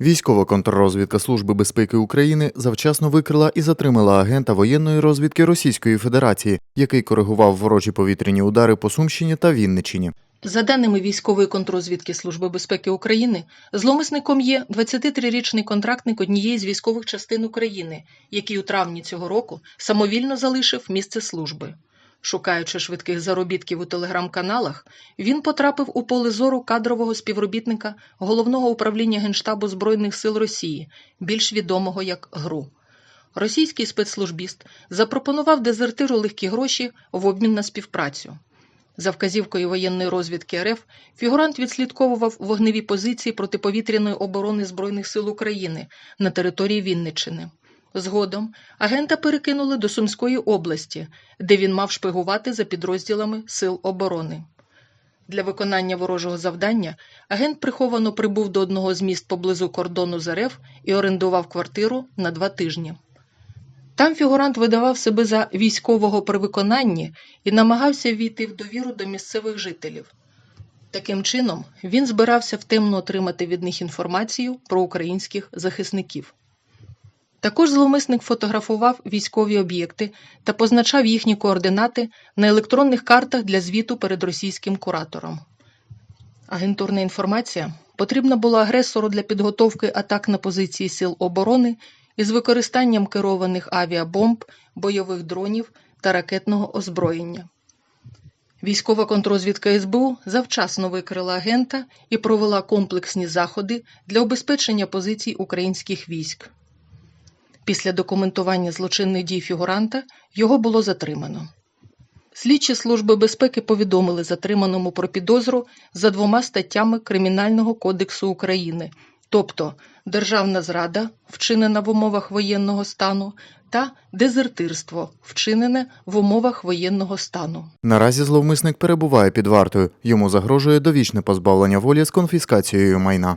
Військова контррозвідка Служби безпеки України завчасно викрила і затримала агента воєнної розвідки Російської Федерації, який коригував ворожі повітряні удари по Сумщині та Вінничині. За даними військової контрозвідки Служби безпеки України, зломисником є 23-річний контрактник однієї з військових частин України, який у травні цього року самовільно залишив місце служби. Шукаючи швидких заробітків у телеграм-каналах, він потрапив у поле зору кадрового співробітника головного управління Генштабу Збройних сил Росії, більш відомого як ГРУ. Російський спецслужбіст запропонував дезертиру легкі гроші в обмін на співпрацю. За вказівкою воєнної розвідки РФ фігурант відслідковував вогневі позиції протиповітряної оборони Збройних сил України на території Вінниччини. Згодом агента перекинули до Сумської області, де він мав шпигувати за підрозділами Сил оборони. Для виконання ворожого завдання агент приховано прибув до одного з міст поблизу кордону з РФ і орендував квартиру на два тижні. Там фігурант видавав себе за військового при виконанні і намагався війти в довіру до місцевих жителів. Таким чином, він збирався втемно отримати від них інформацію про українських захисників. Також зловмисник фотографував військові об'єкти та позначав їхні координати на електронних картах для звіту перед російським куратором. Агентурна інформація потрібна була агресору для підготовки атак на позиції сил оборони із використанням керованих авіабомб, бойових дронів та ракетного озброєння. Військова контрозвідка СБУ завчасно викрила агента і провела комплексні заходи для убезпечення позицій українських військ. Після документування злочинних дій фігуранта його було затримано. Слідчі Служби безпеки повідомили затриманому про підозру за двома статтями Кримінального кодексу України, тобто державна зрада, вчинена в умовах воєнного стану, та дезертирство, вчинене в умовах воєнного стану. Наразі зловмисник перебуває під вартою. Йому загрожує довічне позбавлення волі з конфіскацією майна.